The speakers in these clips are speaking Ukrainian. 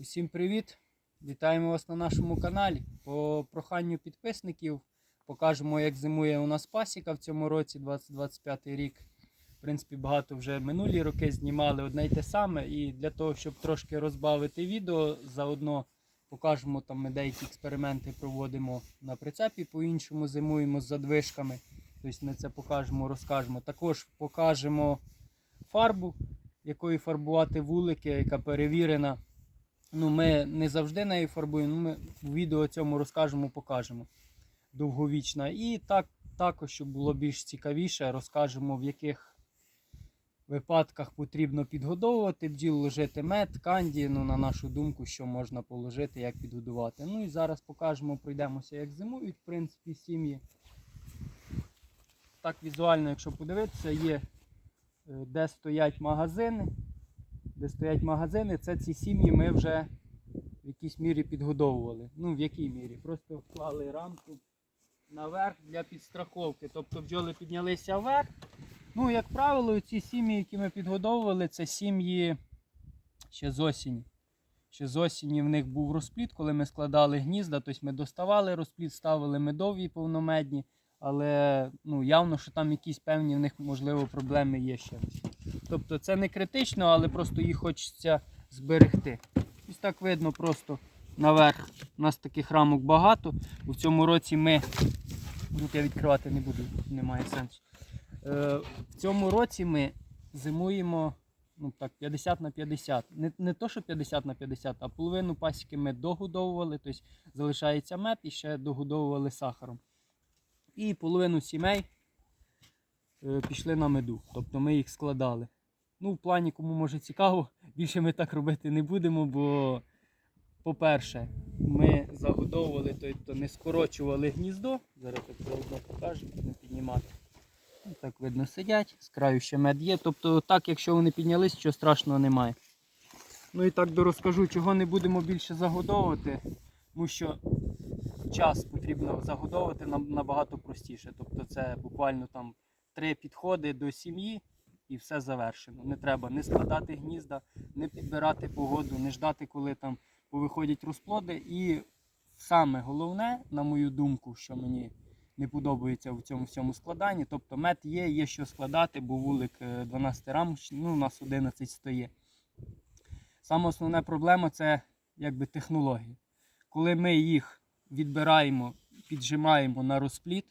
Усім привіт! Вітаємо вас на нашому каналі. По проханню підписників покажемо, як зимує у нас пасіка в цьому році, 2025 рік. В принципі, багато вже минулі роки знімали одне й те саме. І для того, щоб трошки розбавити відео, заодно покажемо там ми деякі експерименти проводимо на прицепі, по-іншому зимуємо з задвижками. Тобто ми це покажемо, розкажемо. Також покажемо фарбу, якою фарбувати вулики, яка перевірена. Ну, ми не завжди нею фарбуємо, ну, ми в відео цьому розкажемо, покажемо. Довговічна. І так, також, щоб було більш цікавіше, розкажемо, в яких випадках потрібно підгодовувати бджіл, ложити мед, канді, ну, на нашу думку, що можна положити, як підгодувати. Ну і зараз покажемо, пройдемося, як зимують, в принципі, сім'ї. Так візуально, якщо подивитися, є е, де стоять магазини де стоять магазини, це ці сім'ї ми вже в якійсь мірі підгодовували. Ну, в якій мірі? Просто вклали рамку наверх для підстраховки. Тобто бджоли піднялися вверх. Ну, як правило, ці сім'ї, які ми підгодовували, це сім'ї ще з осені. Ще з осені в них був розплід, коли ми складали гнізда, тобто ми доставали розплід, ставили медові повномедні, але ну, явно, що там якісь певні в них, можливо, проблеми є ще. Тобто це не критично, але просто їх хочеться зберегти. Ось так видно просто наверх. У нас таких рамок багато. У цьому році ми. Тут я відкривати не буду, немає сенсу. Е, в цьому році ми зимуємо ну, так, 50 на 50. Не, не то, що 50 на 50, а половину пасіки ми догодовували, тобто залишається мед і ще догодовували сахаром. І половину сімей е, пішли на меду. Тобто ми їх складали. Ну, в плані, кому може цікаво, більше ми так робити не будемо, бо, по-перше, ми загодовували, тобто не скорочували гніздо. Зараз так заодно покажу, не піднімати. Ну, так видно сидять, з краю ще мед є. Тобто, так, якщо вони піднялись, що страшного немає. Ну і так дорозкажу, чого не будемо більше загодовувати, тому що час потрібно загодовувати нам набагато простіше. Тобто це буквально там три підходи до сім'ї і все завершено. Не треба не складати гнізда, не підбирати погоду, не ждати, коли там повиходять розплоди. І саме головне, на мою думку, що мені не подобається в цьому всьому складанні. Тобто мед є, є що складати, бо вулик е, 12 рамочний, ну у нас 11 стоїть. Саме основна проблема це якби технологія. Коли ми їх відбираємо, піджимаємо на розплід,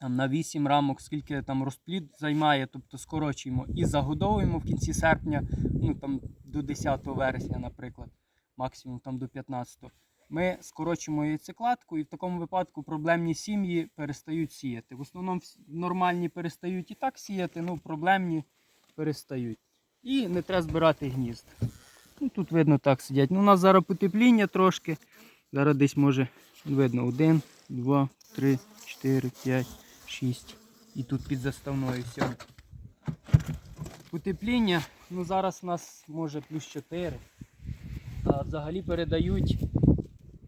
там, на 8 рамок, скільки там розплід займає, тобто скорочуємо і загодовуємо в кінці серпня, ну там до 10 вересня, наприклад, максимум там до 15. Ми скорочуємо яйцекладку і в такому випадку проблемні сім'ї перестають сіяти. В основному нормальні перестають і так сіяти, ну проблемні перестають. І не треба збирати гнізд. Ну, тут видно так сидять. Ну, у нас зараз потепління трошки. Зараз десь може видно 1, 2, 3, 4, 5, 6. І тут під заставною 7. Потепління, ну зараз у нас може плюс 4. А взагалі передають,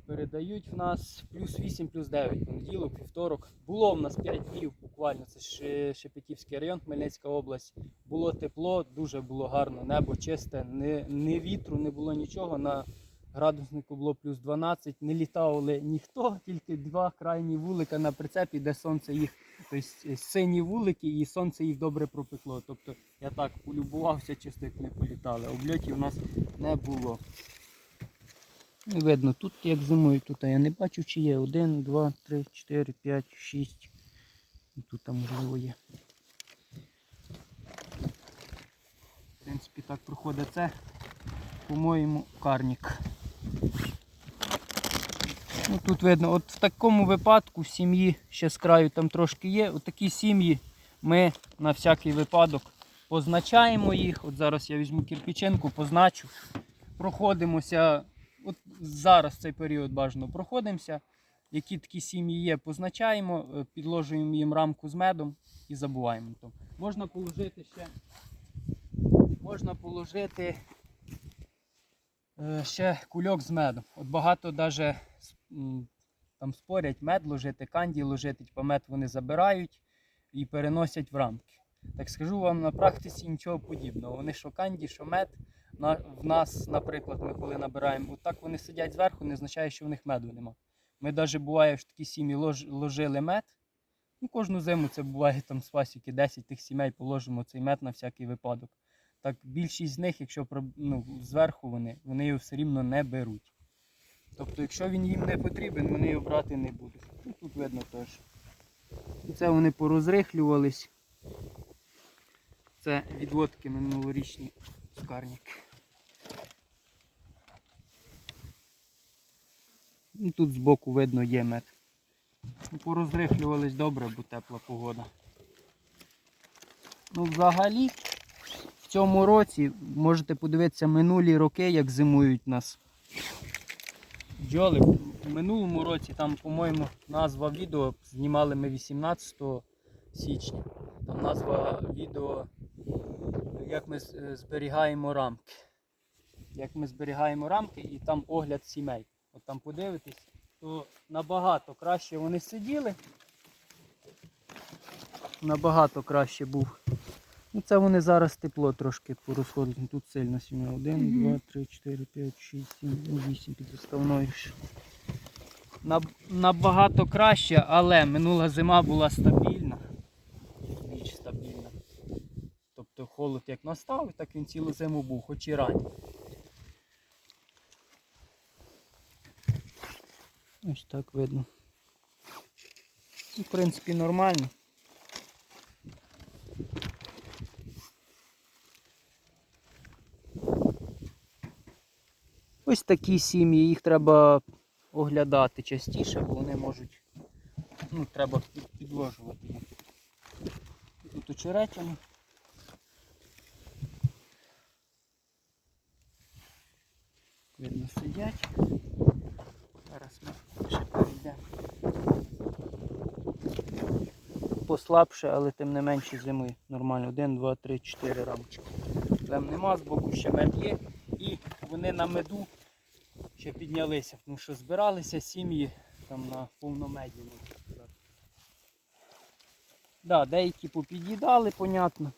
передають в нас плюс 8, плюс 9. Понеділок, вівторок. Було в нас 5 днів буквально. Це Шепетівський район, Хмельницька область. Було тепло, дуже було гарно, небо чисте, не, не вітру, не було нічого. На градуснику було плюс 12. Не літали ніхто, тільки два крайні вулика на прицепі, де сонце їх, тобто сині вулики, і сонце їх добре пропекло. Тобто я так полюбувався, чисто як не політали. Обльотів у нас не було. Не видно, тут як зимою, тут я не бачу, чи є. Один, два, три, чотири, п'ять, шість. І тут там можливо є. В принципі, так проходить це, по-моєму, карнік. Ну, тут видно, от в такому випадку сім'ї ще з краю там трошки є. От такі сім'ї ми на всякий випадок позначаємо їх. От зараз я візьму кирпиченку, позначу. Проходимося. От зараз цей період бажано проходимося. Які такі сім'ї є, позначаємо, е, підложуємо їм рамку з медом і забуваємо. То. Можна положити ще. Можна положити е, ще кульок з медом. От багато м, там спорять мед ложити, канді ложити, типу мед вони забирають і переносять в рамки. Так скажу вам на практиці нічого подібного. Вони що канді, що мед на, в нас, наприклад, ми коли набираємо, отак вони сидять зверху, не означає, що в них меду нема. Ми навіть буває, в такі сім'ї лож, ложили мед. Ну, кожну зиму це буває там з пасіки 10 тих сімей положимо цей мед на всякий випадок. Так більшість з них, якщо ну, зверху вони, вони його все рівно не беруть. Тобто, якщо він їм не потрібен, вони його брати не будуть. Ну, тут видно теж. Це вони порозрихлювались. Це відводки минулорічні скарники. І тут збоку видно є мед. Ну, Порозрихлювались добре, бо тепла погода. Ну, взагалі, в цьому році можете подивитися минулі роки, як зимують нас бджоли. В минулому році там, по-моєму, назва відео знімали ми 18 січня. Там назва відео, як ми зберігаємо рамки. Як ми зберігаємо рамки і там огляд сімей. От там подивитись, то набагато краще вони сиділи. Набагато краще був. Ну це вони зараз тепло трошки порозходять. Ну, Тут сильно сім'я. 1, 2, 3, 4, 5, 6, 7, 8 під розставною. Наб- Набагато краще, але минула зима була стабільна. Більш стабільна. Тобто холод як настав, так він цілу зиму був, хоч і ранній. Ось так видно. Ну, В принципі, нормально. Ось такі сім'ї, їх треба оглядати частіше, бо вони можуть. Ну, треба під- підложувати. Тут очеретями. Видно сидять. Зараз ми ще перейдемо. Послабше, але тим не менше зими. Нормально. 1, 2, 3, 4 рамочки. Там нема, з боку ще мед є. І вони на меду ще піднялися, тому що збиралися сім'ї там на повномеді. можна сказати. Да, деякі попід'їдали, понятно.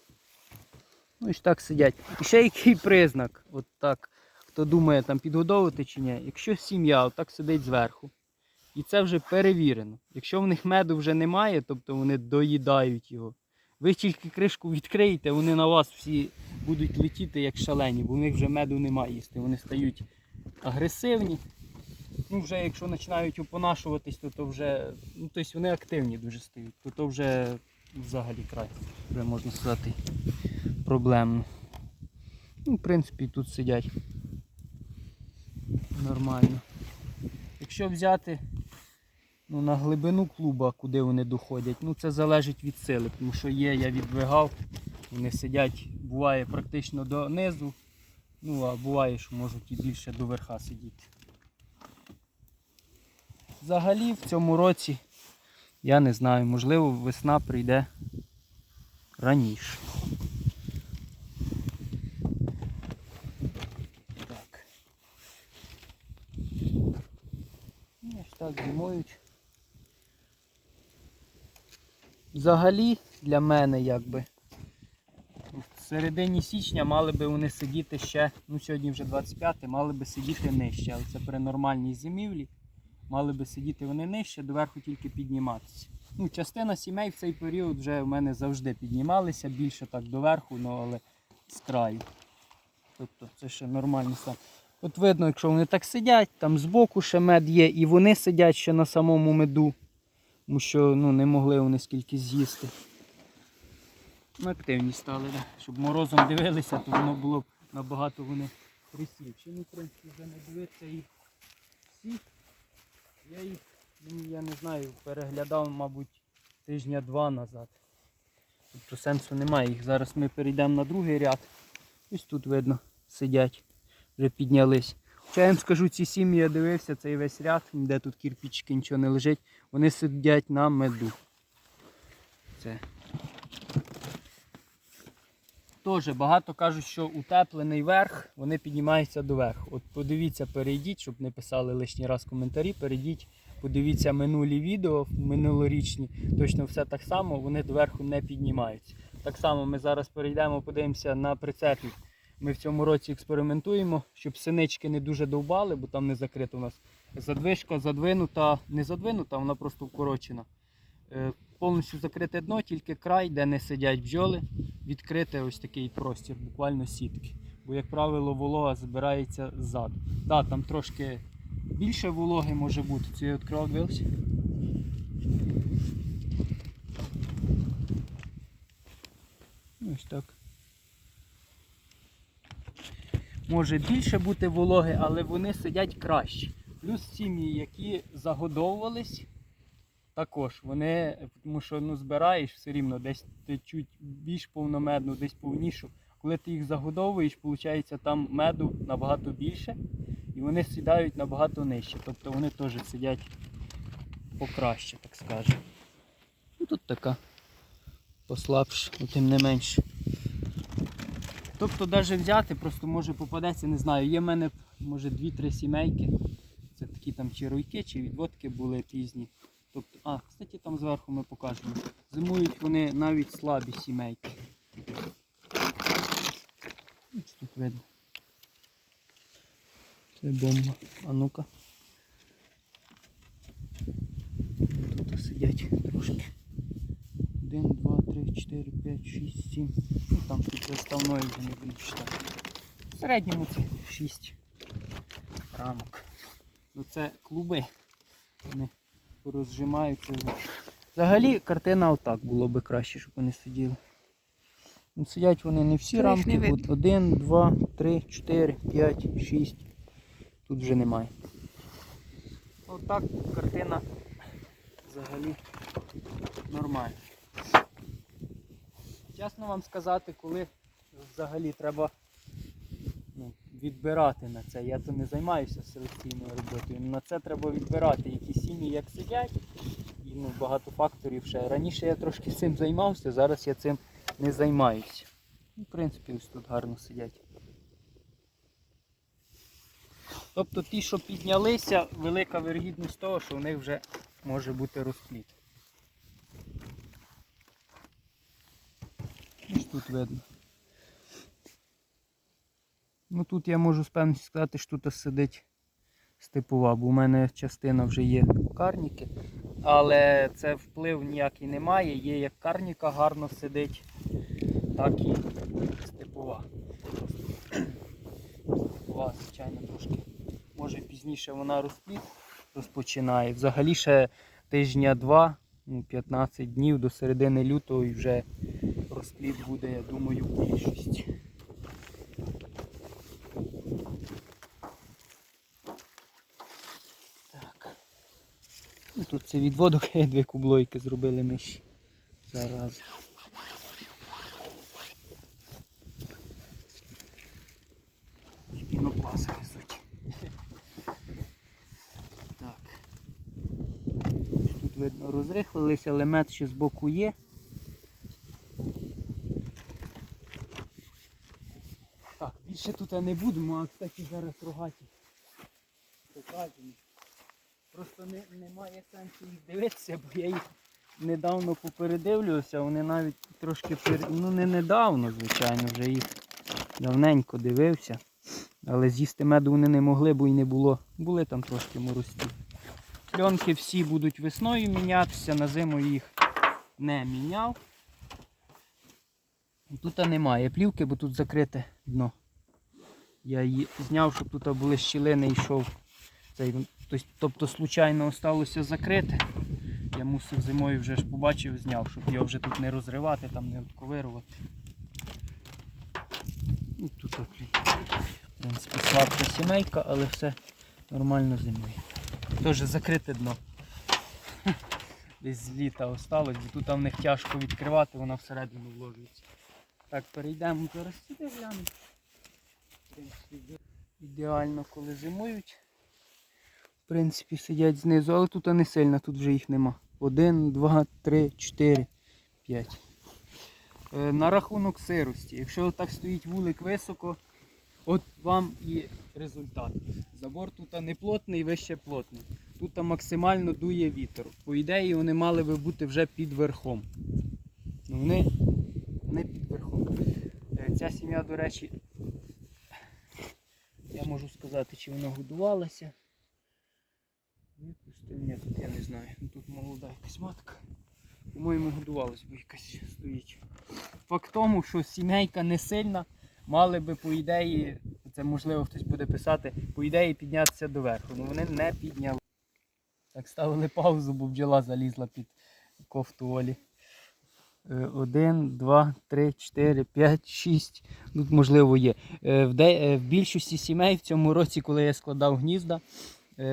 Ну і ж так сидять. І ще який признак, от так, хто думає там підгодовувати чи ні, якщо сім'я отак сидить зверху, і це вже перевірено. Якщо в них меду вже немає, тобто вони доїдають його, ви тільки кришку відкриєте, вони на вас всі будуть летіти як шалені, бо в них вже меду немає їсти. Вони стають агресивні. Ну, вже якщо починають опонашуватись, то, то вже ну, тобто вони активні дуже стають, то, то вже взагалі край, вже можна сказати, проблемно. Ну, в принципі, тут сидять нормально. Якщо взяти ну, на глибину клуба, куди вони доходять, ну це залежить від сили, тому що є, я відвигав, вони сидять, буває практично донизу, ну а буває, що можуть і більше до верха сидіти. Взагалі в цьому році, я не знаю, можливо весна прийде раніше. Так. Ну, Ось так зимують. Взагалі для мене якби. Середині січня мали би вони сидіти ще, ну сьогодні вже 25, мали би сидіти нижче, але це при нормальній зимівлі. Мали би сидіти вони нижче, доверху тільки підніматися. Ну, частина сімей в цей період вже в мене завжди піднімалися, більше так доверху, ну але з краю. Тобто це ще нормальний стан. От видно, якщо вони так сидять, там збоку ще мед є, і вони сидять ще на самому меду, тому що ну, не могли вони скільки з'їсти. Ну, активні стали, да. щоб морозом дивилися, то воно було б набагато вони присівші. Ну, в принципі, вже не дивитися їх всіх. Я їх, ну, я не знаю, переглядав, мабуть, тижня два назад. Тобто сенсу немає їх. Зараз ми перейдемо на другий ряд. Ось тут видно, сидять, вже піднялись. Хоча я вам скажу, ці сім'ї я дивився, цей весь ряд, де тут кірпічки, нічого не лежить, вони сидять на меду. Це. Теж багато кажуть, що утеплений верх, вони піднімаються до верху. От подивіться, перейдіть, щоб не писали лишній раз коментарі, перейдіть, подивіться минулі відео, минулорічні, точно все так само, вони доверху не піднімаються. Так само ми зараз перейдемо, подивимося на прицепі. Ми в цьому році експериментуємо, щоб синички не дуже довбали, бо там не закрита у нас. Задвижка задвинута, не задвинута, вона просто вкорочена. Повністю закрите дно, тільки край, де не сидять бджоли, відкрите ось такий простір, буквально сітки. Бо, як правило, волога збирається ззаду. Так, там трошки більше вологи може бути. Це відкривав, дивився? Ось так. Може більше бути вологи, але вони сидять краще. Плюс сім'ї, які загодовувались, також вони, тому що ну, збираєш все рівно, десь ти чуть більш повномедну, десь повнішу. Коли ти їх загодовуєш, виходить там меду набагато більше і вони сідають набагато нижче. Тобто вони теж сидять покраще, так скажемо. Ну тут така послабша, ну, тим не менше. Тобто навіть взяти, просто може попадеться, не знаю, є в мене може 2-3 сімейки. Це такі там чи руйки, чи відводки були пізні. Тобто, а, кстати, там зверху ми покажемо. Зимують вони навіть слабі сімейки. Ось тут видно. Це бомба. А ну-ка. Тут сидять трошки. 1, 2, 3, 4, 5, 6, 7. Ну там тут заставною вже не буду читати. В середньому це 6 рамок. Ну це клуби. Вони розжимаються. Взагалі картина отак було би краще, щоб вони сиділи. Ну, сидять вони не всі То не рамки, видно. от 1, 2, 3, 4, 5, 6. Тут вже немає. Отак картина взагалі нормальна. Чесно вам сказати, коли взагалі треба відбирати на це. Я то не займаюся селекційною роботою. На це треба відбирати, які сім'ї як сидять. І ну, багато факторів ще. Раніше я трошки цим займався, зараз я цим не займаюся. Ну, В принципі, ось тут гарно сидять. Тобто ті, що піднялися, велика вирогідність того, що в них вже може бути розпліт. Ось тут видно. Ну тут я можу з певністю сказати, що тут сидить степова, бо у мене частина вже є карніки, але це вплив ніякий немає. Є як карніка гарно сидить, так і степова. Степова, звичайно, трошки. Може пізніше вона розпліт розпочинає. Взагалі ще тижня два, ну, 15 днів до середини лютого і вже розпліт буде, я думаю, в більшості. Так. Це відводок, дві кублойки зробили миші. Зараз. Пінопласт везуть. Так. Тут видно розрихлилися, але ще з боку є. Так, більше тут я не будемо, а кстати зараз рогаті покажемо. Просто не, немає сенсу їх дивитися, бо я їх недавно попередивлювався, вони навіть трошки пер... ну не недавно, звичайно, вже їх давненько дивився. Але з'їсти меду вони не могли, бо й не було. Були там трошки морозці. Пленки всі будуть весною мінятися, на зиму їх не міняв. Тут немає плівки, бо тут закрите дно. Я її зняв, щоб тут були щілини і йшов. Цей, тобто, случайно осталося закрите. Я мусив зимою вже ж побачив, зняв, щоб його вже тут не розривати, там не отковирувати. І тут. В принципі, слабка сімейка, але все нормально зимує. Теж закрите дно. Десь з літа осталось, бо тут в них тяжко відкривати, вона всередину вложується. Так, перейдемо зараз сюди глянемо. Ідеально, коли зимують. Принципі, сидять знизу, але тут не сильно, тут вже їх нема. Один, два, три, чотири, п'ять. Е, На рахунок сирості. Якщо так стоїть вулик високо, от вам і результат. Забор тут не плотний, вище плотний. Тут максимально дує вітер. По ідеї вони мали би бути вже під верхом. Ну, Вони не під верхом. Е, Ця сім'я, до речі, я можу сказати, чи вона годувалася. Випустив, ні, тут я не знаю. Ну, Тут молода якась матка. По-моєму, годувалась, бо якась стоїть. Факт тому, що сімейка не сильна, мали би, по ідеї, це можливо хтось буде писати, по ідеї піднятися доверху. Ну вони не підняли. Так ставили паузу, бо бджола залізла під кофту Олі. Е, Один, два, три, чотири, п'ять, шість. Тут можливо є. Е, е, в більшості сімей в цьому році, коли я складав гнізда,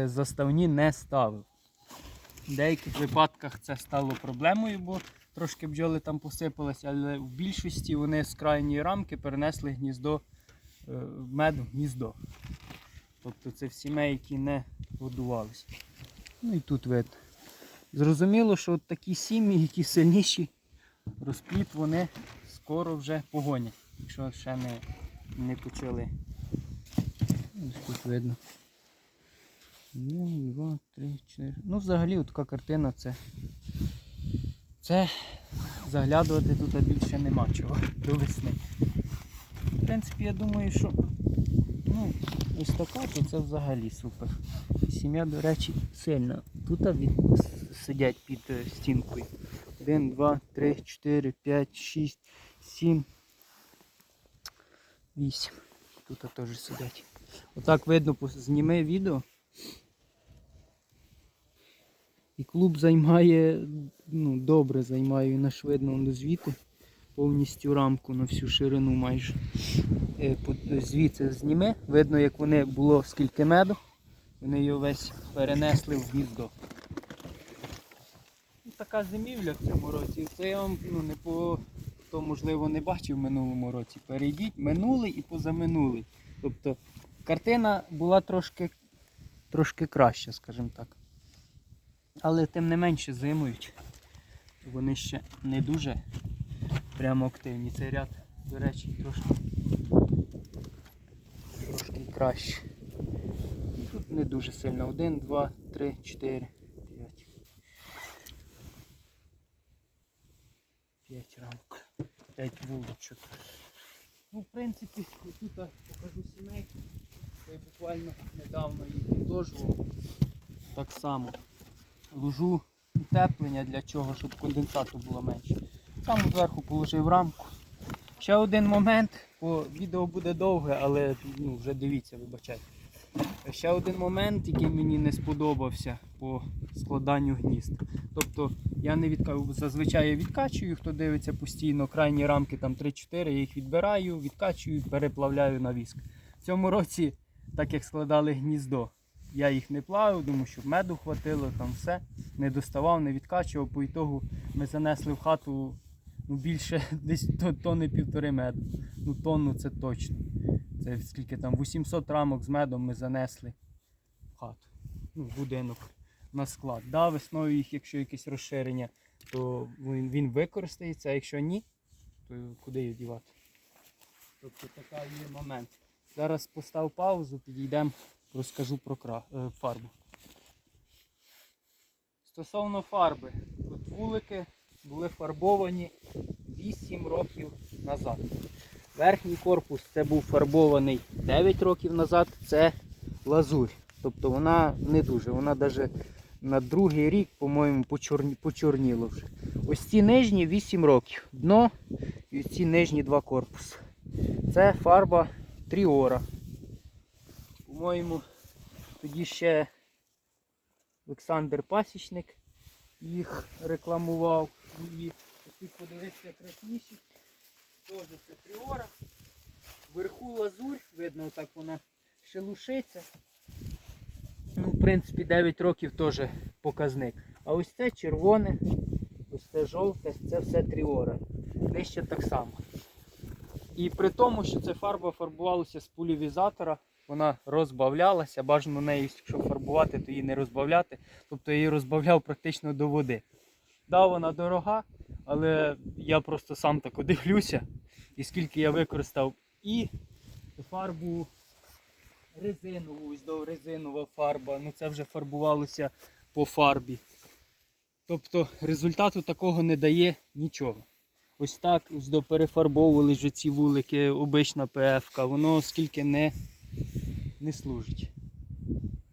заставні не ставив. В деяких випадках це стало проблемою, бо трошки бджоли там посипалися, але в більшості вони з крайньої рамки перенесли гніздо, е, мед в гніздо. Тобто це в сімей, які не годувалися. Ну і тут видно. Зрозуміло, що от такі сім'ї, які сильніші, розпліт вони скоро вже погонять, якщо ще не, не почали. Ось тут видно. Один, два, три, чотири. Ну, взагалі, от така картина це. Це заглядувати тут більше нема чого до весни. В принципі, я думаю, що ну, ось така, то це взагалі супер. Сім'я, до речі, сильна. Тут від... сидять під е, стінкою. Один, два, три, чотири, п'ять, шість, сім, вісім. Тут теж сидять. Отак видно, зніми відео. І клуб займає, ну, добре займає, наш видно воно звідти повністю рамку на всю ширину майже. Е, Звідси зніми, видно, як вони було скільки меду, вони його весь перенесли в гніздо. Ну, така зимівля в цьому році. Це я вам ну, не по хто можливо не бачив в минулому році. Перейдіть минулий і позаминулий. Тобто картина була трошки, трошки краща, скажімо так. Але тим не менше зимують. Вони ще не дуже прямо активні. Цей ряд, до речі, трошки, трошки краще. Тут не дуже сильно. Один, два, три, чотири, п'ять. П'ять рамок. П'ять вуличок. Ну, в принципі, тут покажу сімейку. Я буквально недавно їх підложував. Так само. Ложу утеплення для чого, щоб конденсату було менше. Там зверху положив рамку. Ще один момент, бо відео буде довге, але ну, вже дивіться, вибачайте. Ще один момент, який мені не сподобався по складанню гнізд. Тобто я не відкачую, зазвичай я відкачую, хто дивиться постійно, крайні рамки там 3-4, я їх відбираю, відкачую, переплавляю на віск. В цьому році, так як складали гніздо, я їх не плавив, тому що меду хватило, там все. Не доставав, не відкачував. По ітогу ми занесли в хату ну, більше десь тонни півтори меду. Ну тонну це точно. Це скільки там 800 рамок з медом ми занесли в хату. Ну, в будинок на склад. Да, весною їх, якщо якесь розширення, то він, він використається, а якщо ні, то куди їх дівати? Тобто така є момент. Зараз постав паузу, підійдемо, розкажу про е, фарбу. Стосовно фарби, от вулики були фарбовані 8 років назад. Верхній корпус це був фарбований 9 років назад, це лазурь. Тобто вона не дуже, вона навіть на другий рік, по-моєму, почорні- почорніло вже. Ось ці нижні 8 років. Дно і ці нижні два корпуси. Це фарба Тріора. По-моєму, тоді ще Олександр Пасічник їх рекламував. І подивитися красніші. Теж це Тріора. Вверху лазурь, видно, так вона шелушиться. Ну, в принципі, 9 років теж показник. А ось це червоне, ось це жовте, це все Тріора. Нижче так само. І при тому, що ця фарба фарбувалася з пулівізатора, вона розбавлялася, бажано нею, якщо фарбувати, то її не розбавляти. Тобто я її розбавляв практично до води. Да, вона дорога, але я просто сам так дивлюся, і скільки я використав і фарбу резинову, ось до резинова фарба, ну це вже фарбувалося по фарбі. Тобто результату такого не дає нічого. Ось так ось до перефарбовували вже ці вулики, обична ПФ, воно скільки не не служить.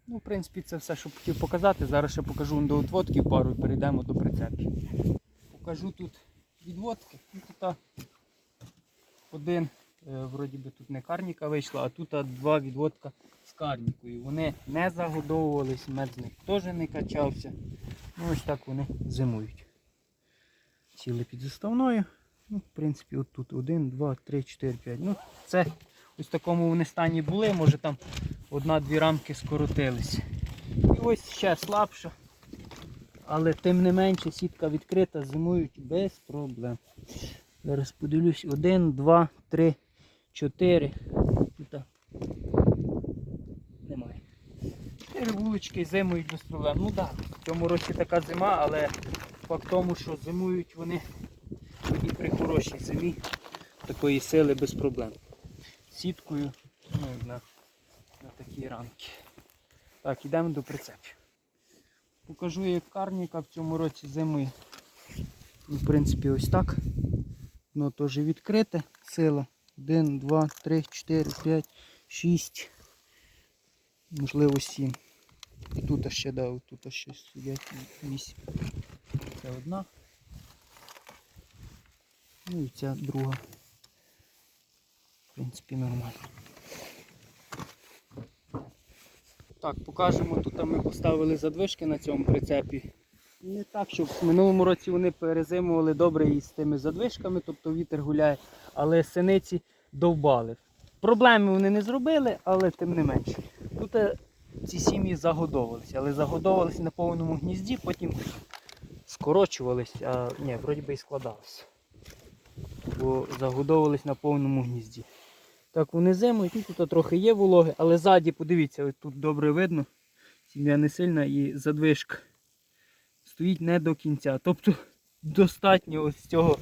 Ну, в принципі, це все, що хотів показати. Зараз ще покажу до отводків пару і перейдемо до прицепів. Покажу тут відводки. Ну, тут один, е, вроді би тут не карніка вийшла, а тут два відводка з карнікою. Вони не загодовувались, мед з них теж не качався. Ну, ось так вони зимують. Сіли під заставною. Ну, в принципі, от тут 1, 2, 3, 4, 5. Ну, це ось в такому вони стані були, може там одна-дві рамки скоротились. І ось ще слабша. Але тим не менше сітка відкрита, зимують без проблем. Зараз подивлюсь. Один, два, три, чотири. Тут немає. Чотири вулички зимують без проблем. Ну так, в цьому році така зима, але факт тому, що зимують вони і при хорошій зимі такої сили без проблем. Сіткою ну, на, на такі рамки. Так, йдемо до прицепів. Покажу, як карніка в цьому році зими. Ну, В принципі, ось так. Воно теж відкрите. Сила. 1, 2, 3, 4, 5, 6. Можливо 7. І тут ще, да, тут ще сидять 8. Це одна. Ну і ця друга. В принципі, нормально. Так, покажемо, тут ми поставили задвижки на цьому прицепі. Не так, щоб в минулому році вони перезимували добре із тими задвижками, тобто вітер гуляє, але синиці довбали. Проблеми вони не зробили, але тим не менше. Тут е, ці сім'ї загодовувалися, але загодовувалися на повному гнізді, потім скорочувалися, а ні, вроді би і складалися. Бо загодовувались на повному гнізді. Так, вони зимують, ну, тут трохи є вологи, але ззаді, подивіться, ось тут добре видно. Сім'я не сильна і задвижка стоїть не до кінця. Тобто достатньо ось цього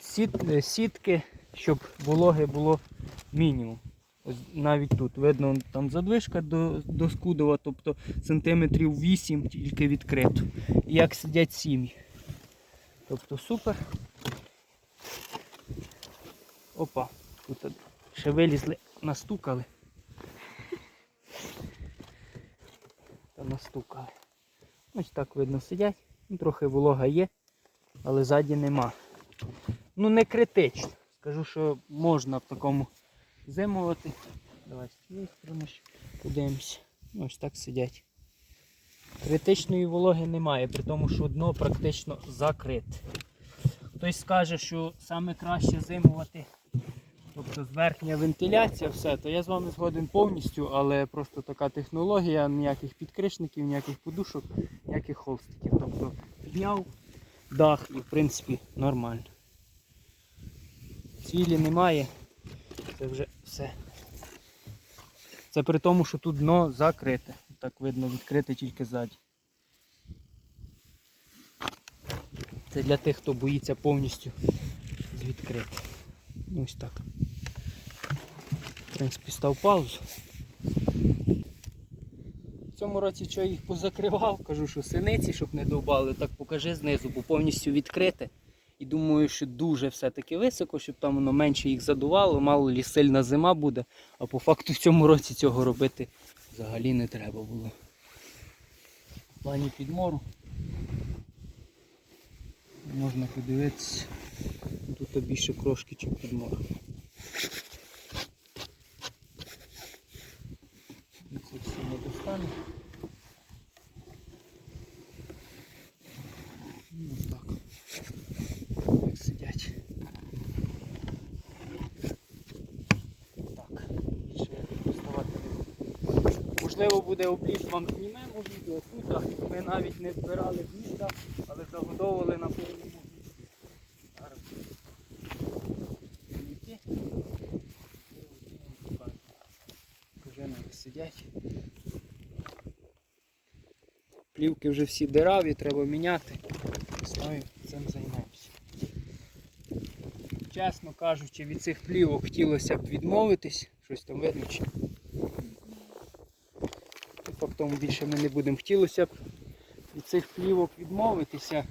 сіт- е, сітки, щоб вологи було мінімум. Ось навіть тут видно там задвижка до, до скудова, тобто сантиметрів 8 тільки відкрито. І як сидять сім'ї. Тобто супер. Опа, тут ще вилізли, настукали. Та настукали. Ось так видно сидять. Ну, трохи волога є, але ззаді нема. Ну не критично. Скажу, що можна в такому зимувати. Давай з цієї сторони подивимося. Ну, Ось так сидять. Критичної вологи немає, при тому, що дно практично закрите. Хтось скаже, що саме краще зимувати, тобто зверхня вентиляція, все, то я з вами згоден повністю, але просто така технологія, ніяких підкришників, ніяких подушок, ніяких холстиків. Тобто підняв дах і в принципі нормально. Цвілі немає, це вже все. Це при тому, що тут дно закрите. Так видно, відкрите тільки ззаді. Це для тих, хто боїться повністю відкрити. Ось так. В принципі, став паузу. В цьому році що їх позакривав, кажу, що синиці, щоб не довбали, так покажи знизу, бо повністю відкрите. І думаю, що дуже все-таки високо, щоб там воно менше їх задувало, мало лі сильна зима буде, а по факту в цьому році цього робити взагалі не треба було. В плані підмору можна подивитися. Тут більше крошки, чи підмор. Це все не достане. Ну, Ось так. Як сидять. Так, більше доставати не буду. Можливо буде обліз вам знімемо відео тут. Ми навіть не збирали гнізда, але загодовували на повному гнізді. Зараз. Йти. Вже не сидять. Плівки вже всі дираві, треба міняти. Знаю, цим займаємося. Чесно кажучи, від цих плівок хотілося б відмовитись. Щось там видно чи. Фактом більше ми не будемо. Хотілося б від цих плівок відмовитися,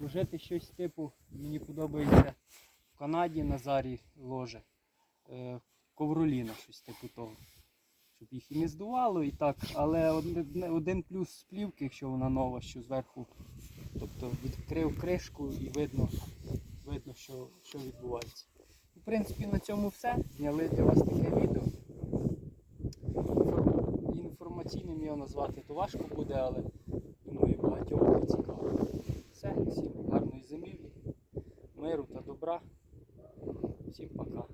вжити щось типу, мені подобається в Канаді на зарі ложе. Е, ковроліна, щось типу того щоб їх і не здувало і так. Але один, один плюс плівки, якщо вона нова, що зверху тобто відкрив кришку і видно, видно що, що відбувається. В принципі, на цьому все. Зняли для вас таке відео. Інформаційним його назвати то важко буде, але думаю, багатьох буде цікаво. Все, всім гарної зимівлі, миру та добра. Всім пока.